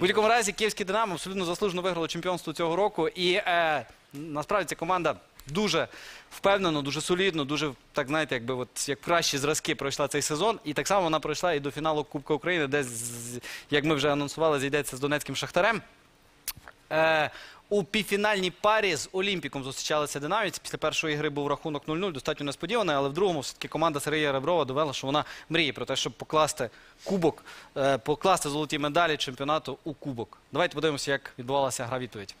будь-якому разі київський Динамо абсолютно заслужено виграло чемпіонство цього року. І е, насправді ця команда дуже впевнено, дуже солідно, дуже так знаєте, якби от як кращі зразки пройшла цей сезон. І так само вона пройшла і до фіналу Кубка України, де з- як ми вже анонсували, зійдеться з Донецьким Шахтарем. Е, у півфінальній парі з Олімпіком зустрічалися динамівці. Після першої гри був рахунок 0-0, достатньо несподіваний, але в другому все-таки команда Сергія Реброва довела, що вона мріє про те, щоб покласти кубок, е, покласти золоті медалі чемпіонату у кубок. Давайте подивимося, як відбувалася гра відповідь.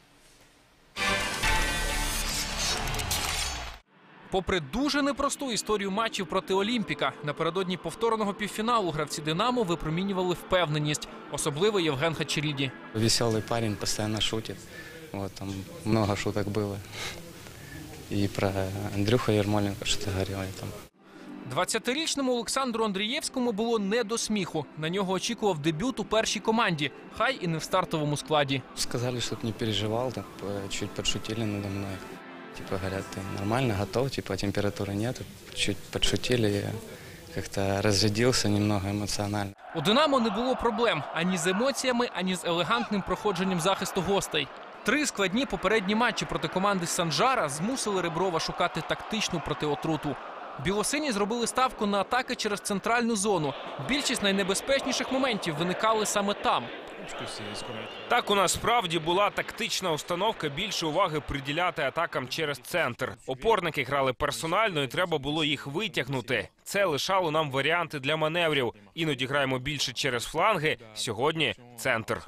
Попри дуже непросту історію матчів проти Олімпіка, напередодні повторного півфіналу гравці Динамо випромінювали впевненість, особливо Євген Хачеріді. Веселый парень, постоянно шутит. Вот там много шуток было. И про Андрюха Ермоленко что-то говорил я там. 20-річному Олександру Андрієвському було не до сміху. На нього очікував дебют у першій команді, хай і не в стартовому складі. Сказали, чтобы не переживал, так э, чуть подшутили надо мной. Типа говорят, ты нормально, готов, типа температуры нет. Чуть подшутили, я как-то разрядился немного эмоционально. У Динамо не було проблем ані з емоціями, ані з елегантним проходженням захисту гостей. Три складні попередні матчі проти команди Санжара змусили Реброва шукати тактичну протиотруту. Білосині зробили ставку на атаки через центральну зону. Більшість найнебезпечніших моментів виникали саме там. Так у нас справді була тактична установка більше уваги приділяти атакам через центр. Опорники грали персонально, і треба було їх витягнути. Це лишало нам варіанти для маневрів. Іноді граємо більше через фланги. Сьогодні центр.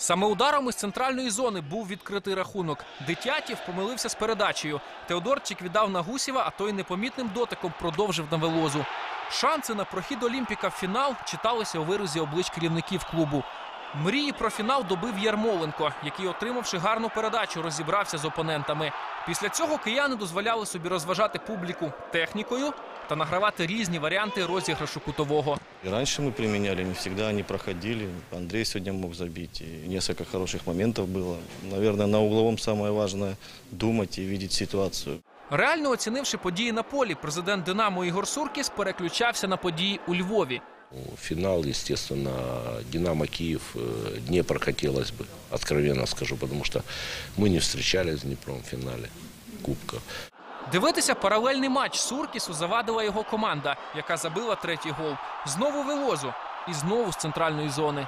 Саме ударом із центральної зони був відкритий рахунок. Дитятів помилився з передачею. Теодорчик віддав на Гусєва, а той непомітним дотиком продовжив на велозу. Шанси на прохід Олімпіка в фінал читалися у виразі облич керівників клубу. Мрії про фінал добив Ярмоленко, який, отримавши гарну передачу, розібрався з опонентами. Після цього кияни дозволяли собі розважати публіку технікою та награвати різні варіанти розіграшу кутового. И раньше мы применяли, не всегда они проходили. Андрей сегодня мог забить, и несколько хороших моментов было. Наверное, на угловом самое важное думать и видеть ситуацию. Реально оцінивши події на полі, президент Динамо Ігор Суркіс переключався на події у Львові. Финал, естественно, Динамо Киев, э, Днепр хотелось бы, откровенно скажу, потому что мы не встречались с Днепром в финале Кубка. Дивитися паралельний матч Суркісу завадила його команда, яка забила третій гол. Знову велозу і знову з центральної зони.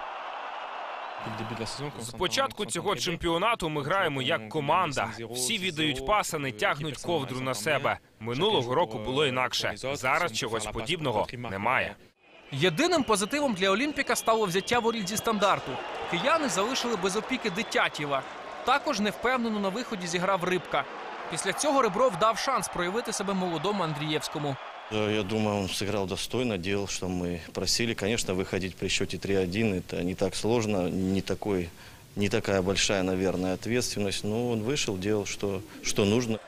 З початку цього чемпіонату ми граємо як команда. Всі віддають паса, не тягнуть ковдру на себе. Минулого року було інакше. Зараз чогось подібного немає. Єдиним позитивом для Олімпіка стало взяття воріт зі стандарту. Кияни залишили без опіки Дитятєва. Також невпевнено на виході зіграв Рибка. Після цього Ребров дав шанс проявити себе молодому Андрієвському. Э, Я думаю, он сыграл достойно, делал, что мы просили. Конечно, выходить при счете 3-1 это не так сложно, не, такой, не такая большая, наверное, ответственность. Но он вышел, делал, что, что нужно.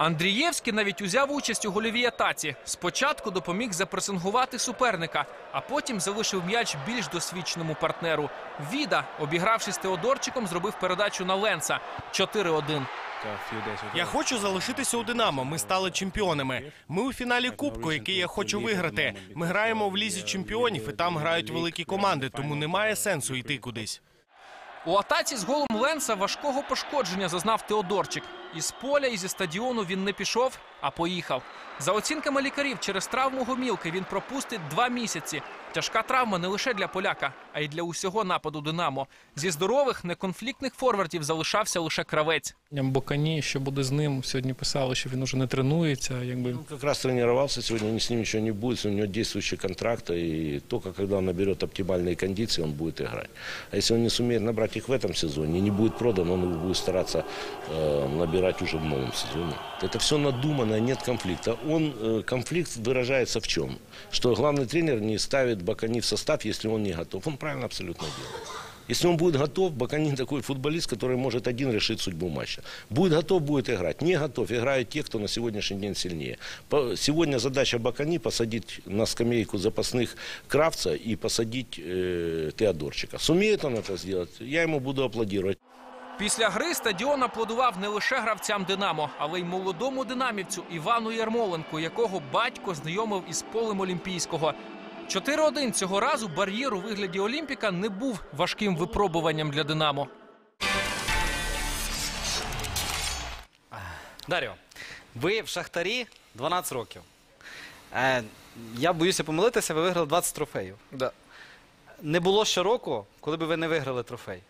Андрієвський навіть узяв участь у гольовій атаці. Спочатку допоміг запресингувати суперника, а потім залишив м'яч більш досвідченому партнеру. Віда, обігравшись Теодорчиком, зробив передачу на Ленса 4-1. Я хочу залишитися у Динамо. Ми стали чемпіонами. Ми у фіналі Кубку, який я хочу виграти. Ми граємо в лізі чемпіонів, і там грають великі команди, тому немає сенсу йти кудись. У атаці з голом Ленса важкого пошкодження зазнав Теодорчик. Із поля і зі стадіону він не пішов, а поїхав. За оцінками лікарів, через травму гомілки він пропустить два місяці. Тяжка травма не лише для поляка, а й для усього нападу Динамо. Зі здорових неконфліктних форвардів залишався лише кравець. Бокані, що буде з ним, сьогодні писали, що він уже не тренується. Якби Он как раз тренировался, сегодня с ним ничего не будет, у него действующий контракт, и только когда он наберет оптимальные кондиции, он будет играть. А если он не сумеет набрать их в этом сезоне и не будет продан, он будет стараться э, набирать уже в новом сезоне. Это все надумано, нет конфликта. Он, э, конфликт выражается в чем? Что главный тренер не ставит Бакани в состав, если он не готов. Он правильно абсолютно делает. Если он будет готов, Баканин такой футболист, который может один решить судьбу матча. Будет готов, будет играть. Не готов, играют те, кто на сегодняшний день сильнее. Сегодня задача Бакани посадить на скамейку запасных Кравца и посадить э, Теодорчика. Сумеет он это сделать, я ему буду аплодировать. Після гри стадіон аплодував не лише гравцям Динамо, але й молодому динамівцю Івану Ярмоленку, якого батько знайомив із полем Олімпійського. 4-1 цього разу бар'єр у вигляді Олімпіка не був важким випробуванням для Динамо. Дар'о, ви в Шахтарі 12 років. Е, я боюся помилитися, ви виграли 20 трофеїв. Да. Не було ще року, коли б ви не виграли трофей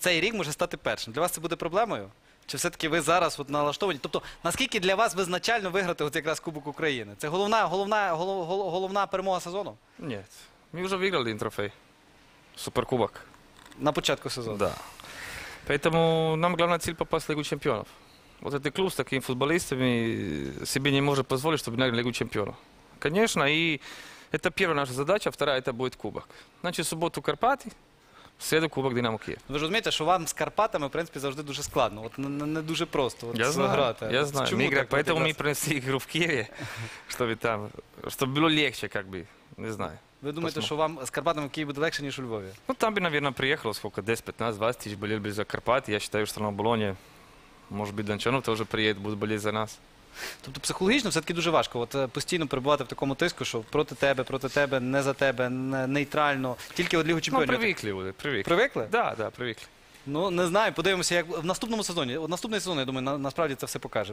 Цей рік може стати першим. Для вас це буде проблемою? Чи все-таки ви зараз от налаштовані? Тобто, наскільки для вас визначально виграти от якраз Кубок України? Це головна, головна, голов- голов- головна перемога сезону Нет. Мы уже выиграли один трофей. Суперкубок. на початку сезону. Да. Поэтому нам главная цель попасть в Лигу чемпионов. Вот этот клуб с такими футболистами себе не может позволить, чтобы на Лигу чемпионов. Конечно, и это первая наша задача, вторая это будет кубок. Значит, в субботу Карпаты, в среду кубок Динамо Киев. Ви ж розумієте, що вам з Карпатами, в принципі, завжди дуже складно. От не, не- не дуже просто. От Я знаю, грати. я От знаю. Чому Мы игра- так от Поэтому мы якраз? принесли игру в Киеве, чтобы там, чтобы было легче, как бы, не знаю. Ви думаєте, Посмотрим. що вам з Карпатами в Києві буде легше, ніж у Львові? Ну, там бы, наверное, приехало сколько, 10, 15, 20 тысяч болели бы за Карпат. Я считаю, что на Болоне, может быть, Дончанов тоже приедет, будут болеть за нас. Тобто психологічно все-таки дуже важко. От е, постійно перебувати в такому тиску, що проти тебе, проти тебе, не за тебе, не, нейтрально. Тільки от Лігу Ну, Чемпіонів. привыкли уже, привыкли. Привикли? Да, да, привыкли. Ну не знаю, подивимося, як в наступному сезоні. От наступний сезон, я думаю, на, насправді це все покаже.